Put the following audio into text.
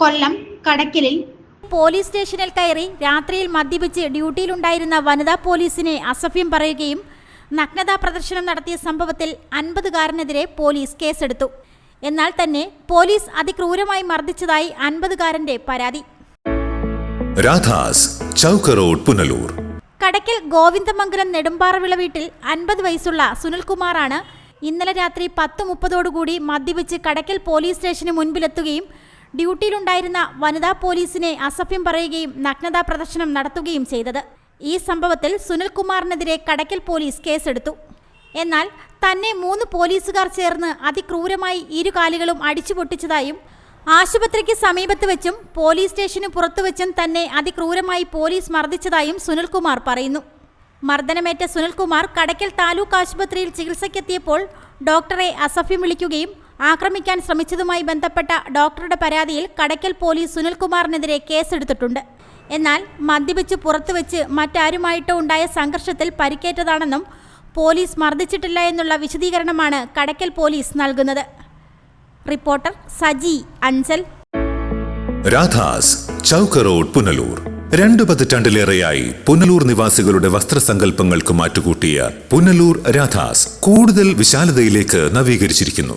കൊല്ലം കടക്കലിൽ police സ്റ്റേഷനിൽ കയറി രാത്രിയിൽ മദ്യപിച്ച് ഡ്യൂട്ടിയിലുണ്ടായിരുന്ന വനിതാ പോലീസിനെ അസഭ്യം പറയുകയും നഗ്നതാ പ്രദർശനം നടത്തിയ സംഭവത്തിൽ അൻപതുകാരനെതിരെ പോലീസ് കേസെടുത്തു. എന്നാൽ തന്നെ പോലീസ് അതിക്രൂരമായി മർദ്ദിച്ചതായി അൻപതുകാരന്റെ പരാതി. രാധാസ് ചൗക്ക റോഡ് പുനലൂർ. കടയ്ക്കൽ ഗോവിന്ദമംഗലം നെടുമ്പാറവിള വീട്ടിൽ അൻപത് വയസ്സുള്ള സുനിൽകുമാറാണ് ഇന്നലെ രാത്രി പത്ത് മുപ്പതോടുകൂടി മദ്യപിച്ച് കടക്കൽ പോലീസ് സ്റ്റേഷന് മുൻപിലെത്തുകയും ഡ്യൂട്ടിയിലുണ്ടായിരുന്ന വനിതാ പോലീസിനെ അസഭ്യം പറയുകയും നഗ്നതാ പ്രദർശനം നടത്തുകയും ചെയ്തത്. ഈ സംഭവത്തിൽ സുനിൽകുമാറിനെതിരെ കടക്കൽ പോലീസ് കേസെടുത്തു. എന്നാൽ തന്നെ മൂന്ന് പോലീസുകാർ ചേർന്ന് അതിക്രൂരമായി ഇരു കാലുകളും അടിച്ചു പൊട്ടിച്ചതായും ആശുപത്രിക്ക് സമീപത്ത് വെച്ചും പോലീസ് സ്റ്റേഷന് പുറത്തു വെച്ചും തന്നെ അതിക്രൂരമായി പോലീസ് മർദ്ദിച്ചതായും സുനിൽകുമാർ പറയുന്നു. മർദ്ദനമേറ്റ സുനിൽകുമാർ കടക്കൽ താലൂക്ക് ആശുപത്രിയിൽ ചികിത്സയ്ക്കെത്തിയപ്പോൾ ഡോക്ടറെ അസഭ്യം വിളിക്കുകയും ആക്രമിക്കാൻ ശ്രമിച്ചതുമായി ബന്ധപ്പെട്ട ഡോക്ടറുടെ പരാതിയിൽ കടയ്ക്കൽ പോലീസ് സുനിൽകുമാറിനെതിരെ കേസെടുത്തിട്ടുണ്ട്. എന്നാൽ മദ്യപിച്ച് പുറത്തുവെച്ച് മറ്റാരുമായിട്ടോ ഉണ്ടായ സംഘർഷത്തിൽ പരിക്കേറ്റതാണെന്നും പോലീസ് മർദ്ദിച്ചിട്ടില്ല എന്നുള്ള വിശദീകരണമാണ് കടയ്ക്കൽ പോലീസ് നൽകുന്നത്. റിപ്പോർട്ടർ സജി അഞ്ചൽ. രാധാസ് ചൗക്ക് റോഡ് പുനലൂർ. രണ്ടു പതിറ്റാണ്ടിലേറെയായി പുനലൂർ നിവാസികളുടെ വസ്ത്രസങ്കല്പങ്ങൾക്ക് മാറ്റുകൂട്ടിയ പുനലൂർ രാധാസ് കൂടുതൽ വിശാലതയിലേക്ക് നവീകരിച്ചിരിക്കുന്നു.